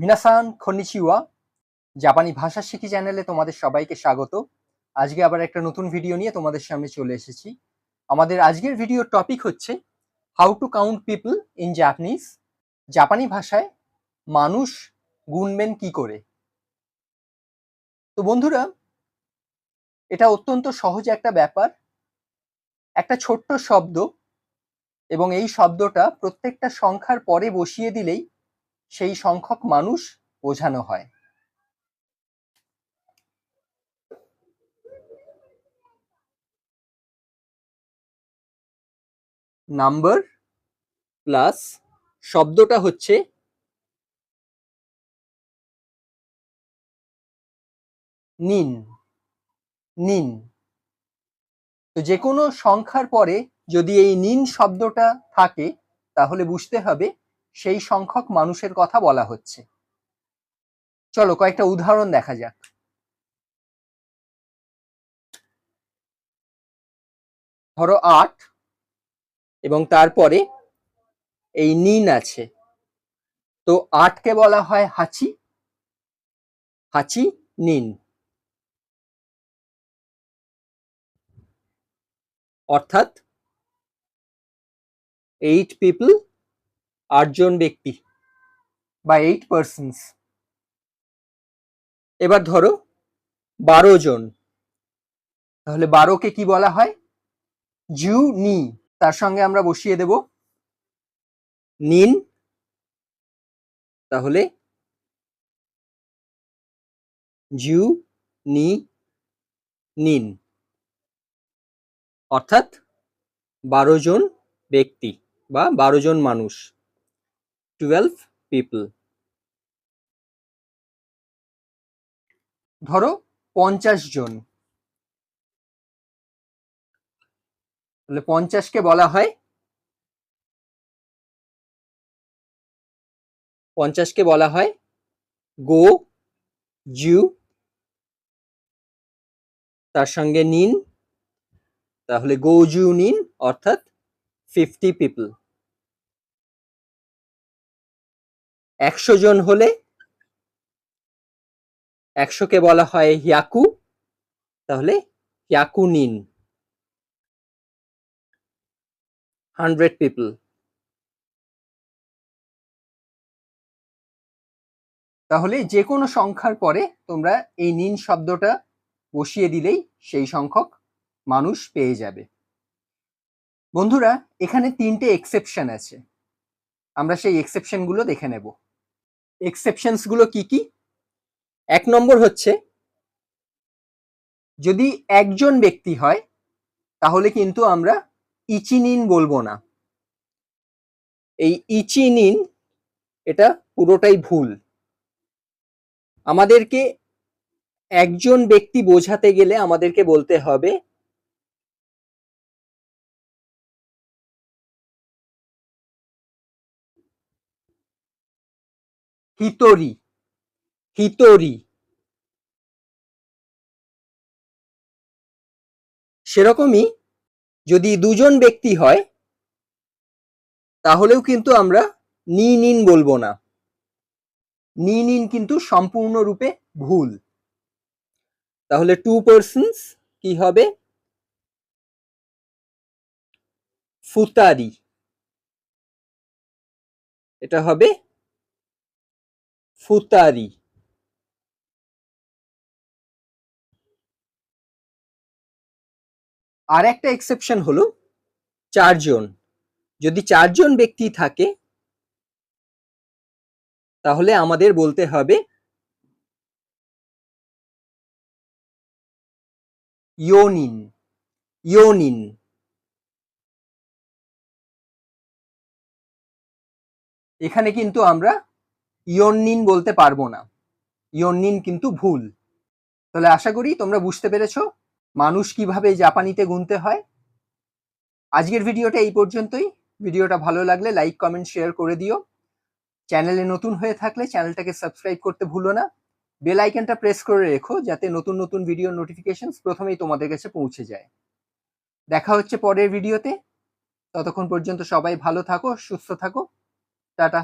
মিনাসান খনিচিওয়া জাপানি ভাষা শিখি চ্যানেলে তোমাদের সবাইকে স্বাগত। আজকে আবার একটা নতুন ভিডিও নিয়ে তোমাদের সামনে চলে এসেছি। আমাদের আজকের ভিডিওর টপিক হচ্ছে how to count people in Japanese জাপানি ভাষায় মানুষ গুনবেন কি করে? তো বন্ধুরা, এটা অত্যন্ত সহজ একটা ব্যাপার। একটা ছোট্ট শব্দ এবং এই শব্দটা প্রত্যেকটা সংখ্যার পরে বসিয়ে দিলেই সেই সংখ্যক মানুষ বোঝানো হয়। নাম্বার প্লাস শব্দটা হচ্ছে নিন। নিন। তো যে কোনো সংখ্যার পরে যদি এই নিন শব্দটা থাকে, তাহলে বুঝতে হবে সেই সংখ্যক মানুষের কথা বলা হচ্ছে। চলো কয়েকটা উদাহরণ দেখা যাক। ধরো আট এবং তারপরে এই নিন আছে। তো আটকে বলা হয় হাঁচি। হাঁচি, নিন। অর্থাৎ এইট পিপল আটজন ব্যক্তি। বা এইট পার্সনস এবার ধরো বারো জন। তাহলে বারোকে কি বলা হয়? জু নি তার সঙ্গে আমরা বসিয়ে দেব। নিন। তাহলে জু নি নিন। অর্থাৎ বারো জন ব্যক্তি বা বারো জন মানুষ। টুয়েলভ পিপল ধরো পঞ্চাশ জন। তাহলে পঞ্চাশকে বলা হয়? পঞ্চাশকে বলা হয়? গো জু তার সঙ্গে নিন। তাহলে গো জু নিন, অর্থাৎ ফিফটি পিপল একশো জন হলে একশোকে বলা হয় হিয়াকু, তাহলে হিয়াকু নিন হান্ড্রেড পিপল। তাহলে যে কোনো সংখ্যার পরে তোমরা এই নিন শব্দটা বসিয়ে দিলেই সেই সংখ্যক মানুষ পেয়ে যাবে। বন্ধুরা, এখানে তিনটে এক্সেপশন আছে। আমরা সেই এক্সেপশনগুলো দেখে নেব। এক্সেপশনসগুলো কি কি? এক নম্বর হচ্ছে, যদি একজন ব্যক্তি হয়, তাহলে কিন্তু আমরা ইচিনিন বলব না। এই ইচিনিন, এটা পুরোটাই ভুল। আমাদেরকে একজন ব্যক্তি বোঝাতে গেলে আমাদেরকে বলতে হবে হিতরি হিতরি সেরকমই যদি দুজন ব্যক্তি হয়, তাহলেও কিন্তু আমরা নি নিন বলব না। নি নিন কিন্তু সম্পূর্ণরূপে ভুল। তাহলে টু পার্সনস কি হবে? ফুতারি এটা হবে ফুতারি আর একটা এক্সেপশন হলো চারজন। যদি চারজন ব্যক্তি থাকে, তাহলে আমাদের বলতে হবে ইয়োনিন ইয়োনিন এখানে কিন্তু আমরা ইয়ন্নিন বলতে পারব না। ইয়ন্নিন কিন্তু ভুল। তাহলে আশা করি তোমরা বুঝতে পেরেছ মানুষ কীভাবে জাপানিতে গুনতে হয়। আজকের ভিডিওটা এই পর্যন্তই। ভিডিওটা ভালো লাগলে লাইক, কমেন্ট, শেয়ার করে দিও। চ্যানেলে নতুন হয়ে থাকলে চ্যানেলটাকে সাবস্ক্রাইব করতে ভুলো না। বেল আইকনটা প্রেস করে রেখো যাতে নতুন নতুন ভিডিও নোটিফিকেশন প্রথমেই তোমাদের কাছে পৌঁছে যায়। দেখা হচ্ছে পরের ভিডিওতে। ততক্ষণ পর্যন্ত সবাই ভালো থাকো, সুস্থ থাকো। টাটা।